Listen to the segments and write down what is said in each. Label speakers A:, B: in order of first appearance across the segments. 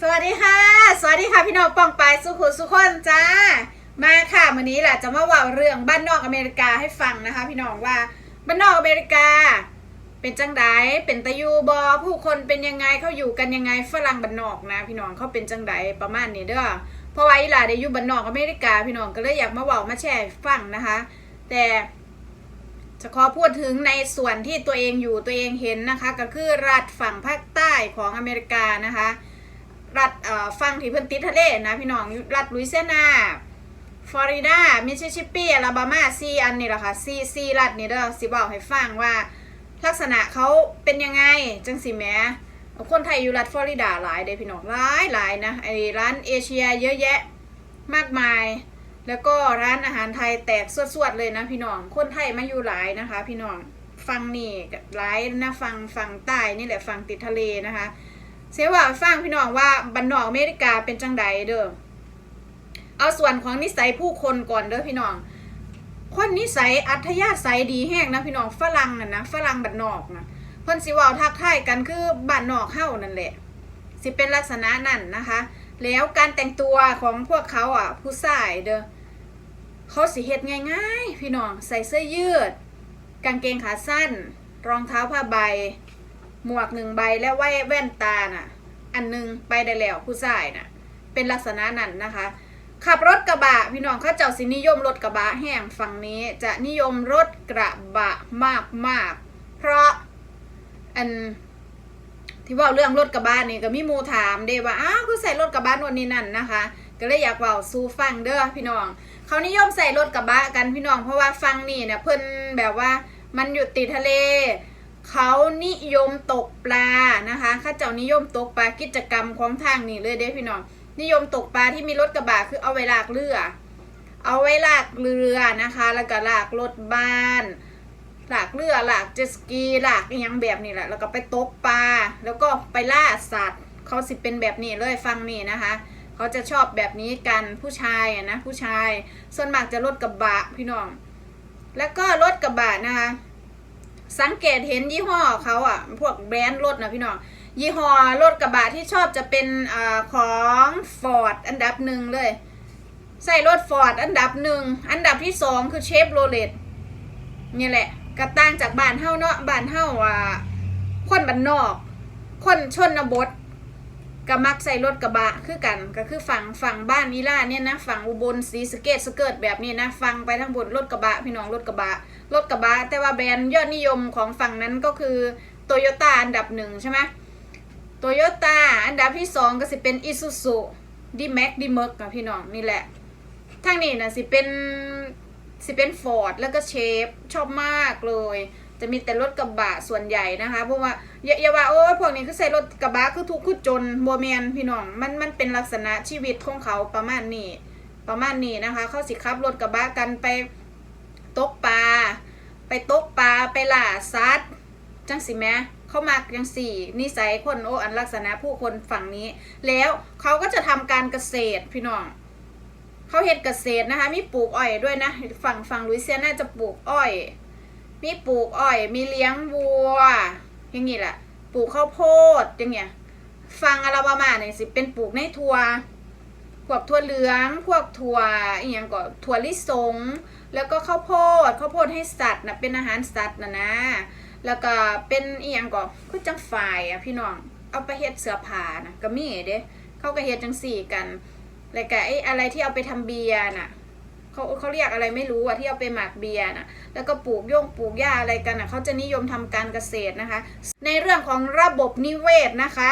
A: สวัสดีค่ะ สวัสดีค่ะพี่น้องปองปายสุขุสุขคนจ้า มาค่ะวันนี้แหละจะมาว่าเรื่องบ้านนอกอเมริกาให้ฟังนะคะ พี่น้องว่าบ้านนอกอเมริกา เป็นจังไดเป็นตะยูบอผู้คนเป็นยังไงเขาอยู่กันยังไงฝรั่งบ้านนอกนะ พี่น้องเขาเป็นจังไดประมาณนี้เด้อเพราะว่าอีหลาได้อยู่บ้านนอกอเมริกา พี่น้องก็เลยอยากมาว่ามาแชร์ฟังนะคะ แต่จะขอพูดถึงในส่วนที่ตัวเองอยู่ตัวเองเห็นนะคะ ก็คือรัฐฝั่งภาคใต้ของอเมริกานะคะ รัฐเอ่อฝั่งที่เพิ่นติดทะเลนะพี่น้องรัฐลุยเซียนาฟลอริดา มิสซิสซิปปีอลาบามาซีอันนี่แหละค่ะซีซีรัฐนี่เด้อสิบอกให้ฟังว่า ลักษณะเขาเป็นยังไง จังสิแหมคนไทยอยู่รัฐฟลอริดาหลายเด้พี่น้องหลายหลายนะไอ้ร้านเอเชียเยอะแยะมากมาย แล้วก็ร้านอาหารไทยแตกสวดๆเลยนะพี่น้อง คนไทยมาอยู่หลายนะคะ พี่น้องฟังนี่หลายนะฟังฟังใต้นี่แหละฟังติดทะเลนะคะ เสียว่าฟังพี่น้องว่าบันนอกอเมริกาเป็นจังใดเด้อเอาส่วนของนิสัยผู้คนก่อนเด้อพี่น้อง คนนิสัยอัธยาศัยดีแห้งนะพี่น้องฝรั่งน่ะนะฝรั่งบันนอกนะเพิ่นสิว้าทักทายกันคือบ้านนอกเฮานั่นแหละสิเป็นลักษณะนั่นนะคะ แล้วการแต่งตัวของพวกเขาอะ ผู้ชายเด้อเขาสิเฮ็ดง่ายๆ พี่น้องใส่เสื้อยืด กางเกงขาสั้น รองเท้าผ้าใบ หมวกหนึ่งใบและแว่แว่นตาน่ะ อันหนึงไปได้แล้วผู้ชายน่ะ เป็นลักษณะนั้นนะคะ ขับรถกระบะพี่น้องเขาเจ้าสินิยมรถกระบะแห้งฝั่งนี้จะนิยมรถกระบะมากมากเพราะอันที่ว่าเรื่องรถกระบะนี่ก็มีมูถามเด้ว่าอ้าวคือใส่รถกระบะนวนนี้นั่นนะคะ ก็เลยอยากเว่าสู่ฟังเด้อพี่น้องเขานิยมใส่รถกระบะกันพี่น้องเพราะว่าฟังนี่เนี่ยเพิ่นแบบว่ามันอยู่ติดทะเล เขานิยมตกปลานะคะข้าเจ้านิยมตกปลากิจกรรมของทางนี่เลยเด้พี่น้อง นิยมตกปลาที่มีรถกระบะคือเอาไว้ลากเรือ เอาไว้ลากเรือนะคะ แล้วก็ลากรถบ้านหลากเรือหลากเจสกีหลากอหยังแบบนี้แหละแล้วก็ไปตกปลาแล้วก็ไปล่าสัตว์เขาสิเป็นแบบนี้เลยฟังนี่นะคะเขาจะชอบแบบนี้กันผู้ชายนะผู้ชาย ส่วนมากจะรถกระบะพี่น้อง แล้วก็รถกระบะนะคะ สังเกตเห็นยี่ห้อเขาอะพวกแบรนด์รถนะพี่น้องยี่ห้อรถกระบะที่ชอบจะเป็นอของฟอร์ดอันดับหนึ่งเลยใส่รถฟอร์ดอันดับหนึ่งอันดับที่สองคือเชฟโรเลตนี่แหละกระต่างจากบ้านเฮ้าเนาะบ้านเฮ้าอะคนบ้านนอก คนชนบทก็มักใส่รถกระบะคือกันก็คือฝั่งฝั่งบ้านนีล่าเนี่ยนะฝั่งอุบลศรีสเกดสเกิดแบบนี้นะฟังไปทั้งบนรถกระบะพี่น้องรถกระบะ รถกระบะแต่ว่าแบรนด์ยอดนิยมของฝั่งนั้นก็คือโตโยต้าอันดับหนึ่งใช่ไหมโตโยต้าอันดับที่สองก็สิเป็นอิซูซุดีแม็กดีเมอร์กอะพี่น้องนี่แหละทางนี้นะสิเป็นสิเป็นฟอร์ดแล้วก็เชฟชอบมากเลย จะมีแต่รถกระบะส่วนใหญ่นะคะเพราะว่าอย่าอย่าว่าโอ้พวกนี้คือใส่รถกระบะคือทุกข์คือจนบัวแมนพี่น้องมันมันเป็นลักษณะชีวิตของเขาประมาณนี้ประมาณนี้นะคะ เขาสิขับรถกระบะกันไป ตกปลา ไปตกปลา ไปล่าสัตว์จังสิแม่เขามักจังสี่นิสัยคนโออันลักษณะผู้คนฝั่งนี้ แล้วเขาก็จะทำการเกษตรพี่น้องเขาเฮ็ดเกษตรนะคะมีปลูกอ้อยด้วยนะ ฝั่งฝั่งลุยเซียน่าจะปลูกอ้อย มีปลูกอ้อย มีเลี้ยงวัว อย่างนี้แหละปลูกข้าวโพดอย่างเงี้ยฟังอลาบามาเนี่ยสิเป็นปลูกในทัว พวกถั่วเหลือง พวกถั่วอีหยังก็ถั่วลิสง แล้วก็ข้าวโพดข้าวโพดให้สัตว์นะเป็นอาหารสัตว์นะนะ แล้วก็เป็นอีหยังก็คือจังฝ่ายอะพี่น้องเอาไปเฮ็ดเสื้อผ้านะก็มีเด้เขาก็เฮ็ดจังสี่กันแล้วก็ไอ้อะไรที่เอาไปทำเบียร์น่ะเขาเขาเรียกอะไรไม่รู้อะที่เอาไปหมักเบียร์น่ะ แล้วก็ปลูกโยงปลูกหญ้าอะไรกันอะเขาจะนิยมทำการเกษตรนะคะ ในเรื่องของระบบนิเวศนะคะ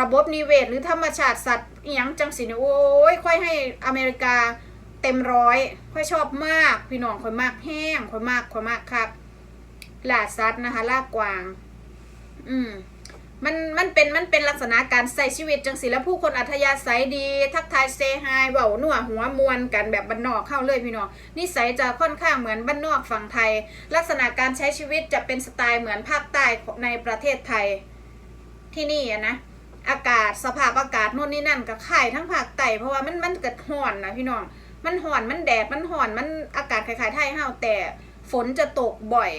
A: ระบบนิเวศ หรือธรรมชาติสัตว์อหยังจังสินโอ้ยค่อยให้อเมริกาเต็มร้อยค่อยชอบมาก พี่น้องค่อยมากแห้งค่อยมากค่อยมากครับล่าสัตว์นะคะล่ากวาง อืมมันมันเป็นมันเป็นลักษณะการใส่ชีวิตจังสิแล้วผู้คนอัธยาศัยดี ทักทายเซฮายเว้าหนัวหัวมวนกันแบบบ้านนอกเข้าเลยพี่น้องนิสัยจะค่อนข้างเหมือนบ้านนอกฝั่งไทย ลักษณะการใช้ชีวิตจะเป็นสไตล์เหมือนภาคใต้ในประเทศไทยที่นี่นะ อากาศสภาพอากาศโน่นนี่นั่นกับไข่ทั้งภาคใต้เพราะว่ามันมันเกิดห่อนนะพี่น้อง มันห่อนมันแดดมันห่อนมันอากาศคล้ายๆไทยเฮาแต่ฝนจะตกบ่อย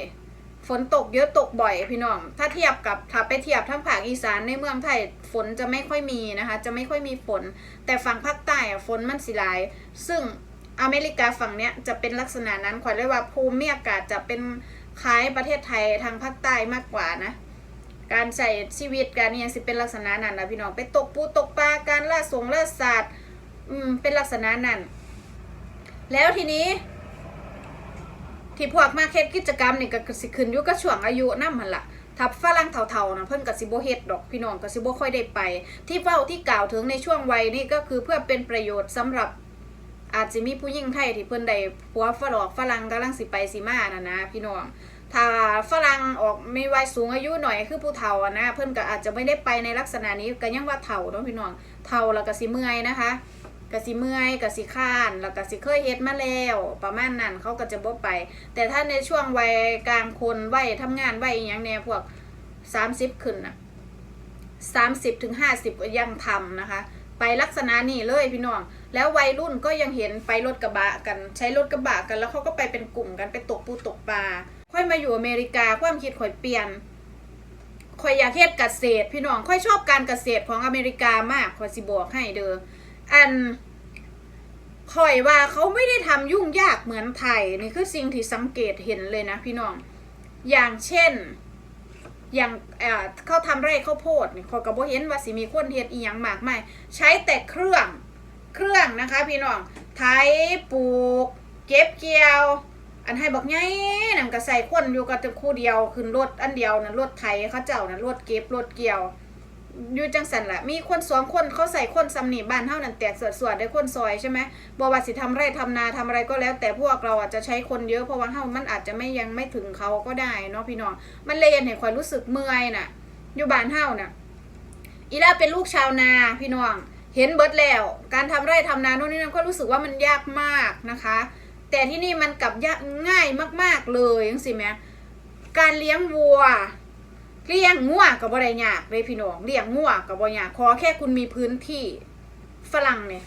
A: ฝนตกเยอะตกบ่อยพี่น้อง ถ้าเทียบกับถ้าไปเทียบทั้งภาคอีสานในเมืองไทยฝนจะไม่ค่อยมีนะคะ จะไม่ค่อยมีฝน แต่ฝั่งภาคใต้อะฝนมันสิหลาย ซึ่งอเมริกาฝั่งเนี้ยจะเป็นลักษณะนั้นขวัญเลยกว่าภูมิอากาศจะเป็นคล้ายประเทศไทยทางภาคใต้มากกว่านะ การใช้ชีวิตการเนี่ยสิเป็นลักษณะนั้นนะพี่น้องไปตกปูตกปลาการล่าสงล่าสัตว์อืมเป็นลักษณะนั้น แล้วทีนี้ ที่พวกมาเฮ็ดกิจกรรมนี่ก็สิขึ้นอยู่กับช่วงอายุนำหั่นล่ะถ้าฝรั่งเฒ่าๆนะเพิ่นก็สิบ่เฮ็ดดอกพี่น้องก็สิบ่ค่อยได้ไป ที่เว้าที่กล่าวถึงในช่วงวัยนี่ก็คือเพื่อเป็นประโยชน์สำหรับอาจจะมีผู้หญิงไทยที่เพิ่นได้ผัวฝรั่งฝรั่งกำลังสิไปสิมาน่ะนะพี่น้อง ถ้าฝรั่งออกม่วัยสูงอายุหน่อยคือผู้เฒ่านะ เพิ่นก็อาจจะไม่ได้ไปในลักษณะนี้ก็ยังว่าเฒ่าเนาะพี่น้องเฒ่าแล้วก็สิเมื่อยนะคะกสิเมื่อยกสิค้านแล้วก็สิเคยเฮ็ดมาแล้วประมาณนั้นเขาก็จะบ่ไป แต่ถ้าในช่วงวัยกลางคนวัยทำงานวัยอย่างแนวพวก30ขึ้นน่ะ30ถึง50ก็ยังทำนะคะ ไปลักษณะนี้เลยพี่น้อง แล้ววัยรุ่นก็ยังเห็นไปรถกระบะกันใช้รถกระบะกันแล้วเขาก็ไปเป็นกลุ่มกันไปตกปูตกปลา ค่อยมาอยู่อเมริกาความคิดค่อยเปลี่ยนค่อยอยากเฮ็ดเกษตร พี่น้องค่อยชอบการเกษตรของอเมริกามากค่อยสิบอกให้เด้ออันค่อยว่าเขาไม่ได้ทำยุ่งยากเหมือนไทยนี่คือสิ่งที่สังเกตเห็นเลยนะพี่น้อง อย่างเช่น อย่างเอ่อเขาทำไร่ข้าวโพดนี่เขาก็บ่เห็นว่าสิมีคนเฮ็ดอีหยังมากมายใช้แต่เครื่องเครื่องนะคะ พี่น้องไถปลูก เก็บเกี่ยว อันให้บักไงนั่นก็ใส่คนอยู่กับคู่เดียวขึ้นรถอันเดียวน่ะรถไถเขาเจ้าน่ะรถเก็บรถเกี่ยวอยู่จังสันแหละมีคนสองคนเขาใส่คนสำนีบ้านเท่านั้นแตกสวดสวดได้คนซอยใช่ไหมบอกว่าสิทำไร่ทำนาทำอะไรก็แล้ว แต่พวกเราอาจจะใช้คนเยอะเพราะว่าเฮามันอาจจะไม่ยังไม่ถึงเขาก็ได้เนาะพี่น้องมันเลยเห็นความรู้สึกเมื่อยน่ะ อยู่บ้านเฮาน่ะอีล่าเป็นลูกชาวนาพี่น้องเห็นเบิดแล้ว การทำไร่ทำนาโน่นนี่นั่นก็รู้สึกว่ามันยากมากนะคะ แต่ที่นี่มันกลับยากง่ายมาก ๆเลยยังสิแม่การเลี้ยงวัว เลี้ยงงัวกับบ่ได้ยากเลยพี่น้องเลี้ยงงัวกับบ่ยากขอแค่คุณมีพื้นที่ฝรั่งเนี่ย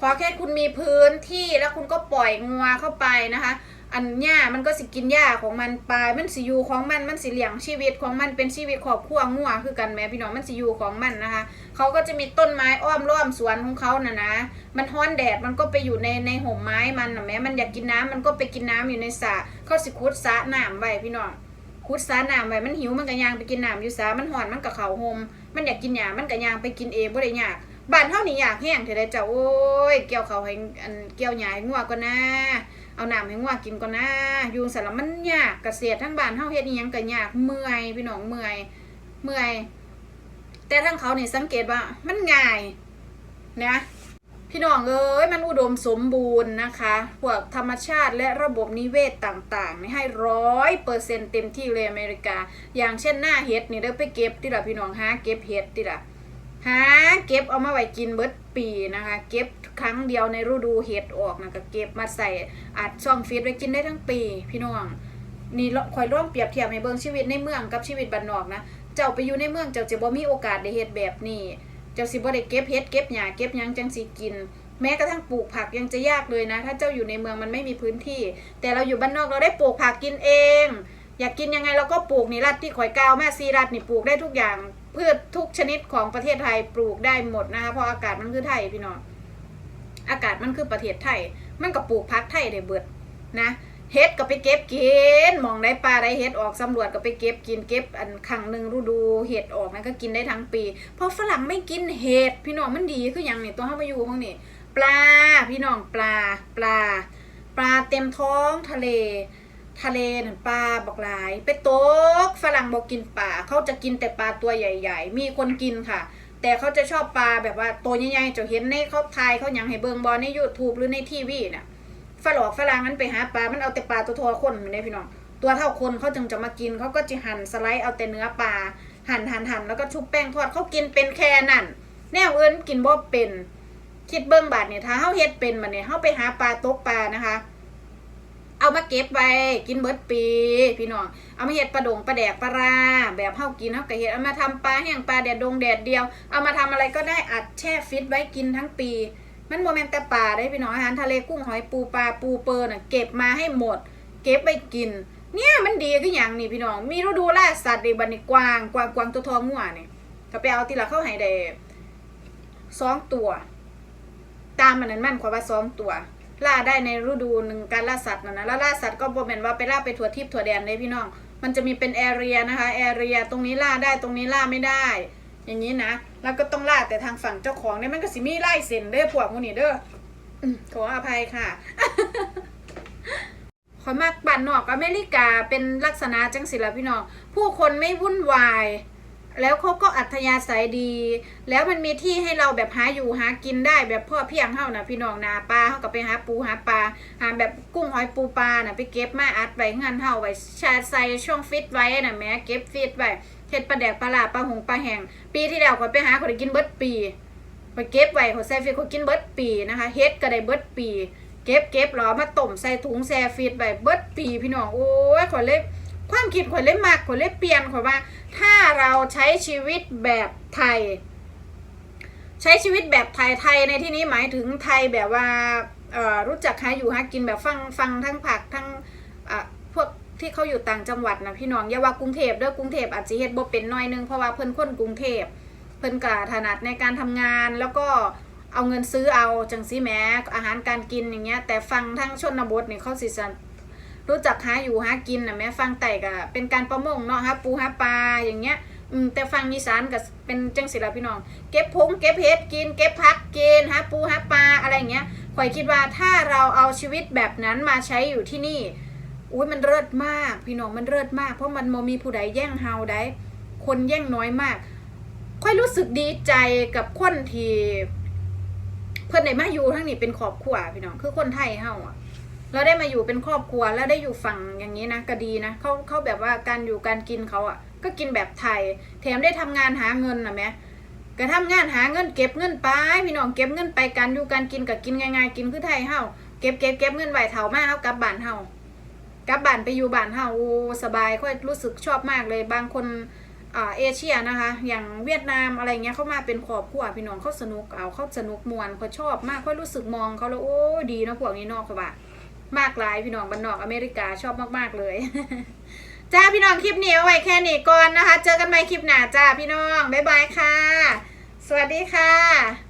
A: ขอแค่คุณมีพื้นที่แล้วคุณก็ปล่อยงัวเข้าไปนะคะ อันหญ้ามันก็สิกินหญ้าของมันไปมันสิอยู่ของมันมันสิเลี้ยงชีวิตของมันเป็นชีวิตครอบครัวงัวคือกันแม่พี่น้องมันสิอยู่ของมันนะคะเขาก็จะมีต้นไม้อ้อมรอบสวนของเขาน่ะนะมันฮ้อนแดดมันก็ไปอยู่ในในห่มไม้มันนะแม่มันอยากกินน้ำมันก็ไปกินน้ำอยู่ในสระเขาสิขุดสระน้ำไว้พี่น้องคุดสาน้ำไว้มันหิวมันก็ยางไปกินน้ำอยู่สามันห่อนมันก็เขาโฮมมันอยากกินหญ้ามันก็ยางไปกินเองบ่ได้ยาก บ้านเฮานี่อยากแห้งเท่าใดเจ้าโอ้ยเกี่ยวเขาให้อันเกี่ยวหญ้าให้งัวก่อนนะเอาน้ำให้งัวกินก่อนนะยู่สั่นแล้วมันยากเกษตรทั้งบ้านเฮาเฮ็ดอีหยังก็ยากเมื่อยพี่น้องเมื่อยเมื่อย แต่ทั้งเขาเนี่สังเกตว่ามันง่ายนะพี่น้องเอ้ยมันอุดมสมบูรณ์นะคะพวกธรรมชาติและระบบนิเวศต่างๆให้ร้อยเปอร์เซ็นเต็มที่เลยอเมริกา อย่างเช่นหน้าเห็ดนี่เด้อไปเก็บที่ละพี่น้องหาเก็บเห็ดที่ละ หาเก็บเอามาไว้กินเบิดปีนะคะ เก็บครั้งเดียวในฤดูเห็ดออกนะก็เก็บมาใส่อัดช่องฟีดไว้กินได้ทั้งปี พี่น้องนี่คอยร่วมเปรียบเทียบให้เบิงชีวิตในเมืองกับชีวิตบ้านนอกนะเจ้าไปอยู่ในเมืองเจ้าจะบ่มีโอกาสได้เฮ็ดแบบนี้เจ้าสิบ่ได้เก็บเฮ็ดเก็บหญ้าเก็บยังจังสิกิน แม้กระทั่งปลูกผักยังจะยากเลยนะ ถ้าเจ้าอยู่ในเมืองมันไม่มีพื้นที่ แต่เราอยู่บ้านนอกเราได้ปลูกผักกินเอง อยากกินยังไงเราก็ปลูกนี่รัดที่ข่อยกาวแม่ซีรัดนี่ปลูกได้ทุกอย่าง พืชทุกชนิดของประเทศไทยปลูกได้หมดนะคะเพราะอากาศมันคือไทยพี่น้องอากาศมันคือประเทศไทย มันก็ปลูกผักไทยได้เบิดนะเฮ็ดก็ไปเก็บกินมองได้ปลาได้เฮ็ดออกสำรวจก็ไปเก็บกินเก็บอันครั้งหนึ่งฤดูเห็ดออกนะก็กินได้ทั้งปี เพราะฝรั่งไม่กินเห็ดพี่น้องมันดีคืออย่างนี่ตัวเข้ามาอยู่พวกนี้ปลาพี่น้องปลาปลา ปลาเต็มท้องทะเล ทะเลนั่นปลาบอกหลาย ไปตกฝรั่งบอกกินปลาเขาจะกินแต่ปลาตัวใหญ่ ๆ มีคนกินค่ะ แต่เขาจะชอบปลาแบบว่าตัวใหญ่ๆจะเห็นในเขาทายเขายังให้เบิงบอลใน YouTube หรือในทีวีน่ะฝรั่งฝรั่งนั้นไปหาปลา มันเอาแต่ปลาตัวทอคนไม่ได้พี่น้องตัวเท่าคนเขาจึงจะมากินเขาก็จะหั่นสไลด์เอาแต่เนื้อปลาหั่นหั่นหั่นแล้วก็ชุบแป้งทอดเขากินเป็นแค่นั่นแนวอื่นกินบ่เป็นคิดเบิ้งบาทเนี่ยถ้าเฮาเฮ็ดเป็นมาเนี่ยเฮาไปหาปลาตกปลานะคะ เอามาเก็บไว้กินเบิดปี พี่น้องเอามาเฮ็ดปลาดงปลาแดกปลาราแบบเฮากินเฮาก็เฮ็ดเอามาทำปลาแห้งปลาแดดดงแดดเดียว เอามาทำอะไรก็ได้อัดแช่ฟิตไว้กินทั้งปี มันโมเมนต์แต่ปลาได้พี่น้องอาหารทะเลกุ้งหอยปูปลาปูเปอร์น่ะเก็บมาให้หมด เก็บไปกิน เนี่ยมันดีคืออย่างนี่พี่น้อง มีฤดูล่าสัตว์ในบันนี่กวางกวางกวางตัวทองงัวนี่ก็ไปเอาทีละเข้าให้ได้สองตัว ตามมันนั้นมันขอว่าสองตัว ล่าได้ในฤดูหนึ่งการล่าสัตว์นะนะแล้วล่าสัตว์ก็บ่แม่นว่าไปล่าไปทั่วทิพย์ทั่วแดนเลยพี่น้อง มันจะมีเป็นแอเรียนะคะแอเรียตรงนี้ล่าได้ตรงนี้ล่าไม่ได้ อย่างนี้นะแล้วก็ต้องล่าแต่ทางฝั่งเจ้าของเนี่ยมันก็สิมีไล่เส้นเด้อพวกมูนี่เด้อขออภัยค่ะขอยมากบ้านนอกอเมริกาเป็นลักษณะจังสิละพี่น้องผู้คนไม่วุ่นวาย แล้วเขาก็อัธยาศัยดี แล้วมันมีที่ให้เราแบบหาอยู่หากินได้แบบพ่อเพียงเฮานะพี่น้องนาปลาเฮาก็ไปหาปูหาปลาหาแบบกุ้งหอยปูปลาน่ะไปเก็บมาอัดไว้เงินเฮาไว้ชาใส่ช่องฟิตไว้น่ะแม่เก็บฟิตไว้เฮ็ดปลาแดกปลาลาปลาหงปลาแห้งปีที่แล้วข่อไปหาข่อยได้กินเบิดปีไปเก็บไว้ขอใส่ฟิตข่อกินเบิดปีนะคะเฮ็ดก็ได้เบิดปี เก็บเก็บหรอมาต้มใส่ถุงแซ่ฟีดไว้เบิดปีพี่น้องโอ้ยขอเลย ความคิดข่อยเลยมากข่อยเลยเปลี่ยนข่อยว่า ถ้าเราใช้ชีวิตแบบไทย ใช้ชีวิตแบบไทยไทยในที่นี้หมายถึงไทยแบบว่าเอ่อรู้จักหาอยู่หากินแบบฟังฟังทั้งผักทั้งอะพวกที่เขาอยู่ต่างจังหวัดนะพี่น้องอย่าว่ากรุงเทพเด้อกรุงเทพอาจจะเฮ็ดบ่เป็นหน้อยนึงเพราะว่าเพิ่นคนกรุงเทพเพิ่นก็ถนัดในการทำงานแล้วก็เอาเงินซื้อเอาจังซี่แม้อาหารการกินอย่างเงี้ยแต่ฟังทั้งชนบทนี่เขาสิสน รู้จักหาอยู่หากินนะแม่ฟังแต่ก็เป็นการประมงเนาะหาปูหาปลาอย่างเงี้ยอืมแต่ฟังอีสานก็เป็นจังสิละพี่น้อง เก็บพงเก็บเห็ดกิน เก็บผักกินหาปูหาปลาอะไรอย่างเงี้ยข่อยคิดว่าถ้าเราเอาชีวิตแบบนั้นมาใช้อยู่ที่นี่อุ้ยมันเลิศมาก พี่น้องมันเลิศมากเพราะมันโมมีผู้ใดแย่งเฮาได้คนแย่งน้อยมาก ค่อยรู้สึกดีใจกับคนที่เพื่อนได้มาอยู่ทั้งนี้เป็นครอบครัวพี่น้องคือคนไทยเฮาอะ เราได้มาอยู่เป็นครอบครัวแล้วได้อยู่ฝั่งอย่างนี้นะก็ดีนะเขาเขาแบบว่าการอยู่การกินเขาอะก็กินแบบไทย แถมได้ทำงานหาเงินนะแม่ก็ทำงานหาเงินเก็บเงินไปพี่น้องเก็บเงินไปการอยู่การกินกับกินง่ายๆกินคือไทยเฮาเก็บเก็บเก็บเงินไว้เท่ามาเฮากลับบ้านเฮากลับบ้านไปอยู่บ้านเฮาโอ้สบายค่อยรู้สึกชอบมากเลยบางคนอ่าเอเชียนะคะ อย่างเวียดนามอะไรเงี้ยเขามาเป็นครอบครัวพี่น้องเขาสนุกเอาเขาสนุกมวนเขาชอบมากค่อยรู้สึกมองเขาแล้วโอ้ดีนะพวกนี้นอกเขาว่า มากหลายพี่น้องบ้านนอกอเมริกาชอบมากๆเลย จ้าพี่น้องคลิปนี้เอาไว้แค่นี้ก่อนนะคะ เจอกันใหม่คลิปหน้าจ้าพี่น้องบ๊ายบายค่ะ สวัสดีค่ะ